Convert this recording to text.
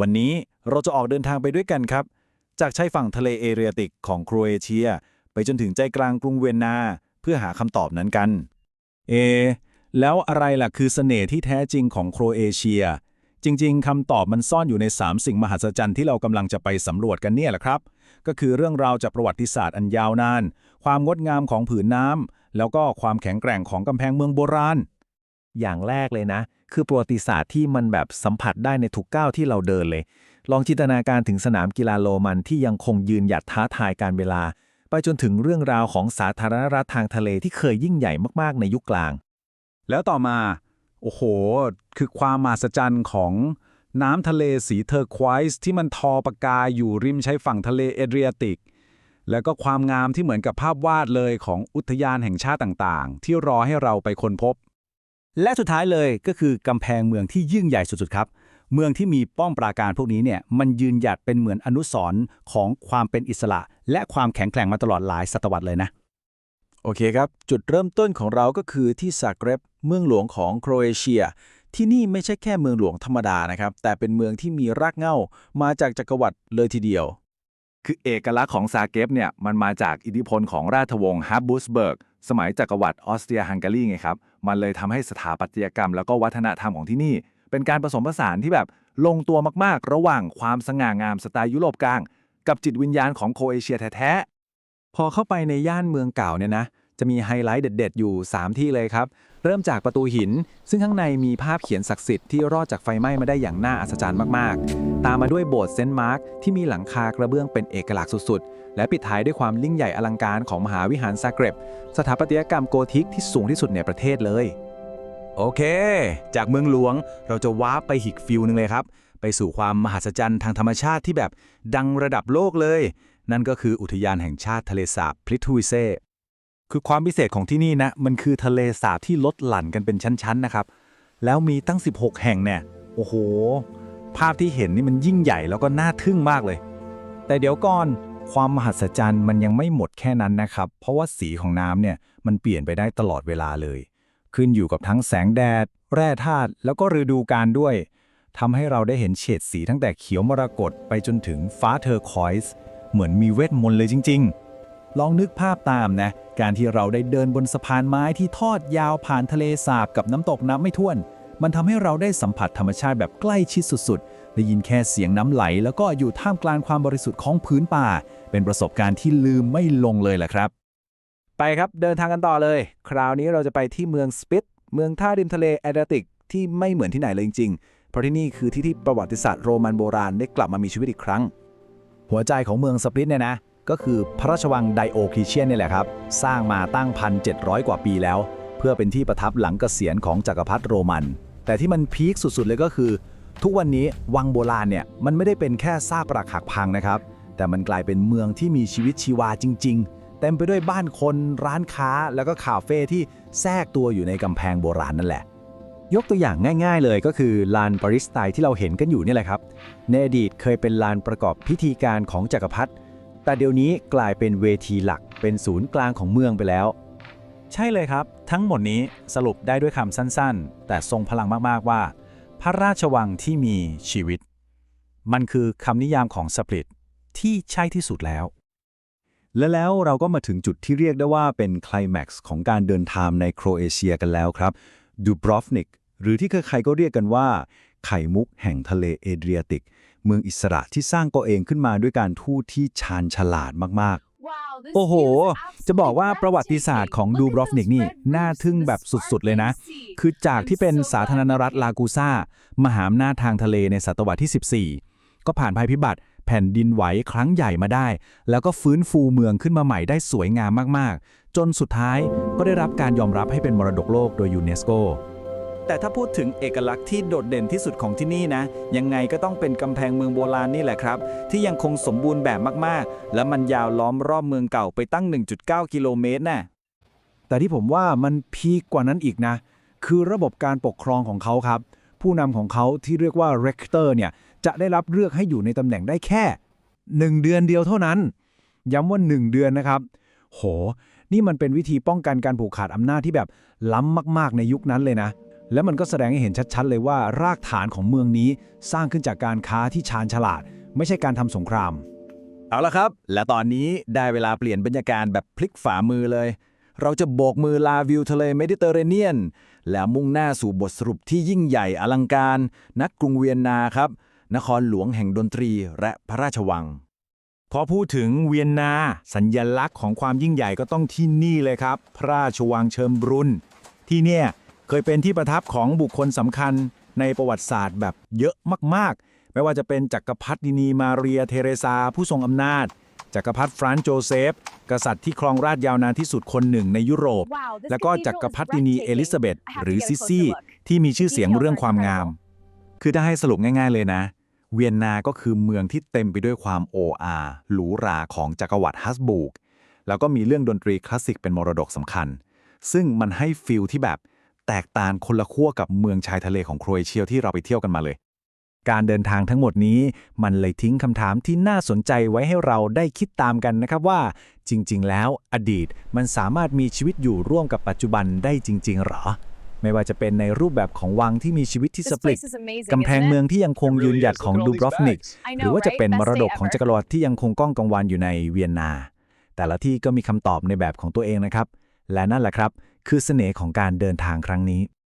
วันนี้เราจะออกเดินทางไปด้วยกันครับ จากชายฝั่งทะเลเอเรียติกของโครเอเชีย ไปจนถึงใจกลางกรุงเวียนนา เพื่อหาคำตอบนั้นกัน เอ แล้วอะไรล่ะคือเสน่ห์ที่แท้จริงของโครเอเชีย จริง ๆคำตอบมันซ่อนอยู่ใน 3 สิ่งมหัศจรรย์ที่เรากำลังจะไปสำรวจกันเนี่ยแหละครับ ก็คือเรื่องราวจากประวัติศาสตร์อันยาวนาน ความงดงามของผืนน้ำแล้วก็ความแข็งแกร่งของกำแพงเมืองโบราณ อย่างแรกเลยนะ คือประวัติศาสตร์ที่มันแบบสัมผัสได้ในทุกก้าวที่เราเดินเลย ลองจินตนาการถึงสนามกีฬาโรมันที่ยังคงยืนหยัดท้าทายการเวลา ไปจนถึงเรื่องราวของสาธารณรัฐทางทะเลที่เคยยิ่งใหญ่มากๆ ในยุคกลาง แล้วต่อมา โอ้โห คือความมหัศจรรย์ของน้ำทะเลสีเทอร์ควอยซ์ที่มันทอประกายอยู่ริมชายฝั่งทะเลเอเดรียติก แล้วก็ความงามที่เหมือนกับภาพวาดเลยของอุทยานแห่งชาติต่างๆ ที่รอให้เราไปค้นพบ และสุดท้ายเลยก็คือกำแพงเมืองที่ยิ่งใหญ่สุดๆครับ เมืองที่มีป้อมปราการพวกนี้เนี่ยมันยืนหยัดเป็นเหมือนอนุสรณ์ของความเป็นอิสระ และความแข็งแกร่งมาตลอดหลายศตวรรษเลยนะ โอเคครับ จุดเริ่มต้นของเราก็คือที่ซาเรบเมืองหลวงของโครเอเชีย ที่นี่ไม่ใช่แค่เมืองหลวงธรรมดานะครับ แต่เป็นเมืองที่มีรากเหง้ามาจากจักรวรรดิเลยทีเดียว คือเอกลักษณ์ของซาเกรบเนี่ยมันมาจากอิทธิพลของราชวงศ์ฮับบูสเบิร์กสมัยจักรวรรดิออสเตรียฮังการีไงครับ มันเลยทำให้สถาปัตยกรรม แล้วก็วัฒนธรรมของที่นี่ เป็นการผสมผสานที่แบบลงตัวมากๆ ระหว่างความสง่างามสไตล์ยุโรปกลาง กับจิตวิญญาณของโครเอเชียแท้ๆพอเข้าไปในย่านเมืองเก่าเนี่ยนะ จะมีไฮไลท์เด็ด ๆ อยู่ 3 ที่เลยครับ เริ่มจากประตูหิน ซึ่งข้างในมีภาพเขียนศักดิ์สิทธิ์ที่รอดจากไฟไหม้มาได้อย่างน่าอัศจรรย์มากๆ ตามมาด้วยโบสถ์เซนต์มาร์กที่มีหลังคากระเบื้องเป็นเอกลักษณ์สุดๆ และปิดท้ายด้วยความยิ่งใหญ่อลังการของมหาวิหารซาเกร็บสถาปัตยกรรมโกธิกที่สูงที่สุดในประเทศเลย โอเค จากเมืองหลวงเราจะว้าไปอีกฟิลหนึ่งเลยครับ ไปสู่ความมหัศจรรย์ทางธรรมชาติที่แบบดังระดับโลกเลย นั่นก็คืออุทยานแห่งชาติทะเลสาบพริทูวิเซ คือความพิเศษของที่นี่นะ มันคือทะเลสาบที่ลดหลั่นกันเป็นชั้นๆนะครับ แล้วมีตั้ง 16 แห่งเนี่ย โอ้โห ภาพที่เห็นนี่มันยิ่งใหญ่แล้วก็น่าทึ่งมากเลย แต่เดี๋ยวก่อน ความมหัศจรรย์มันยังไม่หมดแค่นั้นนะครับ เพราะว่าสีของน้ำเนี่ยมันเปลี่ยนไปได้ตลอดเวลาเลย ขึ้นอยู่กับทั้งแสงแดด แร่ธาตุ แล้วก็ฤดูกาลด้วย ทำให้เราได้เห็นเฉดสีตั้งแต่เขียวมรกตไปจนถึงฟ้าเทอร์คอยส์ เหมือนมีเวทมนต์เลยจริง ๆ ลองนึกภาพตามนะ การที่เราได้เดินบนสะพานไม้ที่ทอดยาวผ่านทะเลสาบกับน้ำตกนับไม่ถ้วน มันทำให้เราได้สัมผัสธรรมชาติแบบใกล้ชิดสุดๆ ได้ยินแค่เสียงน้ำไหล แล้วก็อยู่ท่ามกลางความบริสุทธิ์ของพื้นป่า เป็นประสบการณ์ที่ลืมไม่ลงเลยแหละครับ ไปครับเดินทางกันต่อเลย คราวนี้เราจะไปที่เมืองสปิตเมืองท่าริมทะเลแอตแลนติกที่ไม่เหมือนที่ไหนเลยจริงๆ เพราะที่นี่คือที่ที่ประวัติศาสตร์โรมันโบราณได้กลับมามีชีวิตอีกครั้ง หัวใจของเมืองสปิตเนี่ยนะ ก็คือพระราชวังไดโอคลีเชียนนี่แหละครับ สร้างมาตั้ง 1,700 กว่าปีแล้ว เพื่อเป็นที่ประทับหลังเกษียณของจักรพรรดิโรมัน แต่ที่มันพีคสุดๆเลยก็คือ ทุกวันนี้วังโบราณเนี่ยมันไม่ได้เป็นแค่ซากปรักหักพังนะครับ แต่มันกลายเป็นเมืองที่มีชีวิตชีวาจริง ๆ เต็มไปด้วยบ้านคนร้านค้าแล้วก็คาเฟ่ที่แทรกตัวอยู่ในกำแพงโบราณนั่นแหละยกตัวอย่างง่ายๆเลยก็คือลานปาริสไตที่เราเห็นกันอยู่นี่แหละครับ ในอดีตเคยเป็นลานประกอบพิธีการของจักรพรรดิ แต่เดี๋ยวนี้กลายเป็นเวทีหลักเป็นศูนย์กลางของเมืองไปแล้ว ใช่เลยครับ ทั้งหมดนี้สรุปได้ด้วยคำสั้นๆ แต่ทรงพลังมากๆว่า พระราชวังที่มีชีวิต มันคือคำนิยามของสปริตที่ใช่ที่สุดแล้ว และแล้วเราก็มาถึงจุดที่เรียกได้ว่าเป็นคลแม็กซ์ของการเดินทางในโครเอเชียกันแล้วครับดูบรอฟนิกหรือที่ใครๆก็เรียกกันว่า ไข่มุกแห่งทะเลเอเดรียติก เมืองอิสระที่สร้างตัวเองขึ้นมาด้วยการทูตที่ชาญฉลาดมากโอ้โห จะบอกว่าประวัติศาสตร์ของดูบรอฟนิกนี่ น่าทึ่งแบบสุดๆเลยนะ คือจากที่เป็นสาธารณรัฐลากูซ่า มหาอำนาจทางทะเลในศตวรรษที่ 14 ก็ผ่านภัยพิบัติแผ่นดินไหวครั้งใหญ่มาได้ แล้วก็ฟื้นฟูเมืองขึ้นมาใหม่ได้สวยงามมากๆ จนสุดท้ายก็ได้รับการยอมรับให้เป็นมรดกโลกโดยยูเนสโก แต่ถ้าพูดถึงเอกลักษณ์ที่โดดเด่นที่สุดของที่นี่นะ ยังไงก็ต้องเป็นกำแพงเมืองโบราณนี่แหละครับ ที่ยังคงสมบูรณ์แบบมากๆ และมันยาวล้อมรอบเมืองเก่าไปตั้ง 1.9 กิโลเมตรน่ะแต่ที่ผมว่ามันพีคกว่านั้นอีกนะ คือระบบการปกครองของเขาครับ ผู้นำของเขาที่เรียกว่า rector เนี่ยจะได้รับเลือกให้อยู่ในตำแหน่งได้แค่ 1 เดือนเดียวเท่านั้น ย้ำว่า 1 เดือนนะครับ โห นี่มันเป็นวิธีป้องกันการผูกขาดอำนาจที่แบบล้ำมาก ๆ ในยุคนั้นเลยนะ และมันก็แสดงให้เห็นชัดๆ เลยว่ารากฐานของเมืองนี้สร้างขึ้นจากการค้าที่ชาญฉลาด ไม่ใช่การทำสงคราม เอาละครับ และตอนนี้ได้เวลาเปลี่ยนบรรยากาศแบบพลิกฝ่ามือเลย เราจะโบกมือลาวิวทะเลเมดิเตอร์เรเนียน แล้วมุ่งหน้าสู่บทสรุปที่ยิ่งใหญ่อลังการ นักกรุงเวียนนาครับ นครหลวงแห่งดนตรีและพระราชวัง พอพูดถึงเวียนนาสัญญลักษณ์ของความยิ่งใหญ่ก็ต้องที่นี่เลยครับ พระราชวังเชิมบรุนที่เนี่ย เคยเป็นที่ประทับของบุคคลสำคัญในประวัติศาสตร์แบบเยอะมากๆ ไม่ว่าจะเป็นจักรพรรดินีมาเรียเทเรซา ผู้ทรงอำนาจ จักรพรรดิฟรานซ์โจเซฟ กษัตริย์ที่ครองราชยาวนานที่สุดคนหนึ่งในยุโรปแล้วก็จักรพรรดินีเอลิซาเบธหรือซิสซี่ที่มีชื่อเสียงเรื่องความงาม คือถ้าให้สรุปง่าย ๆ เลยนะ เวียนนาก็คือเมืองที่เต็มไปด้วยความโออาหรูหราของจักรวรรดิฮัสบูกแล้วก็มีเรื่องดนตรีคลาสสิกเป็นมรดกสำคัญ ซึ่งมันให้ฟิลที่แบบ แตกต่างคนละขั้วกับเมืองชายทะเลของโครเอเชียที่เราไปเที่ยวกันมาเลย การเดินทางทั้งหมดนี้มันเลยทิ้งคำถามที่น่าสนใจไว้ให้เราได้คิดตามกันนะครับว่า จริง ๆ แล้วอดีตมันสามารถมีชีวิตอยู่ร่วมกับปัจจุบันได้จริง ๆ หรอ ไม่ว่าจะเป็นในรูปแบบของวังที่มีชีวิตที่สปริตกำแพงเมืองที่ยังคงยืนหยัดของดูบรอฟนิกหรือว่าจะเป็นมรดกของจักรวรรดิที่ยังคงก้องกังวานอยู่ในเวียนนา แต่ละที่ก็มีคำตอบในแบบของตัวเองนะครับ และนั่นแหละครับ คือเสน่ห์ของการเดินทางครั้งนี้